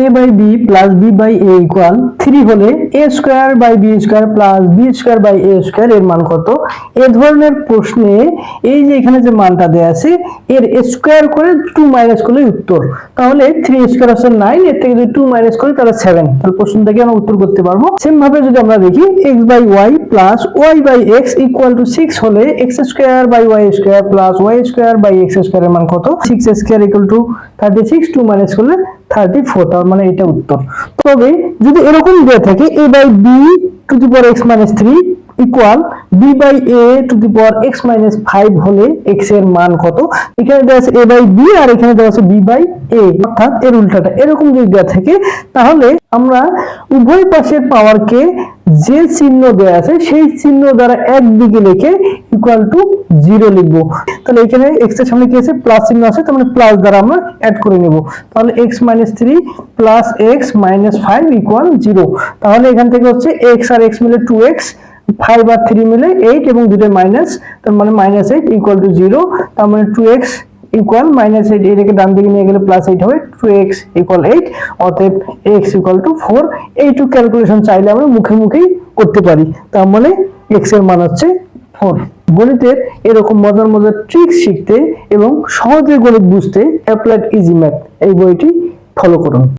A by B plus B by A equal three হলে A square by B square plus B square by A square এর মান কত? এ ধরনের প্রশ্নে এই যে এখানে যে মানটা দেওয়া আছে, এর স্কোয়ার করে টু মাইনাস করলে উত্তর। তাহলে থ্রি স্কোয়ার হচ্ছে নাইন এর থেকে যদি টু মাইনাস করি তাহলে সেভেন তাহলে প্রশ্ন থেকে আমরা উত্তর করতে পারব। সেম ভাবে যদি আমরা দেখি X by Y plus Y by X equal to six হলে X square by Y square plus Y square by X square এর মান কত? Six square equal to thirty six two minus করলে থার্টি ফোর তার মানে এটা উত্তর। তবে যদি এরকম দেওয়া থাকে A by B to the power X minus three equal B by A to the power X minus five হলে এক্সের মান কত? এখানে দেওয়া আছে এ বাই বি আর এখানে দেওয়া আছে বি বাই এ অর্থাৎ এর উল্টাটা এরকম যদি দেওয়া থাকে, তাহলে আমরা উভয় পাশের পাওয়ারকে যে চিহ্ন দেওয়া আছে, সেই চিহ্ন দ্বারা একদিকে লিখে ইকুয়াল টু জিরো লিখব। তাহলে এখানে এক্সের সামনে কি আছে? প্লাস চিহ্ন আছে, তার মানে প্লাস দ্বারা আমরা অ্যাড করে নেব। তাহলে X minus three plus X minus five equal zero তাহলে এখান থেকে হচ্ছে এক্স আর এক্স মিলে টু এক্স ফাইভ আর থ্রি মিলে এইট এবং দুটো মাইনাস তার মানে minus eight equal to zero তার মানে two X equal minus eight এটাকে ডান দিকে নিয়ে গেলে প্লাস এইট হবে টু এক্স ইকুয়াল এইট অতএব এক্স ইকুয়াল টু ফোর এইটু ক্যালকুলেশন চাইলে আমরা মুখে মুখেই করতে পারি, তার মানে এক্সের মান হচ্ছে ফোর গণিতের এরকম মজার মজার ট্রিক শিখতে এবং সহজে গণিত বুঝতে অ্যাপ্লাইড ইজি ম্যাথ এই বইটি ফলো করুন।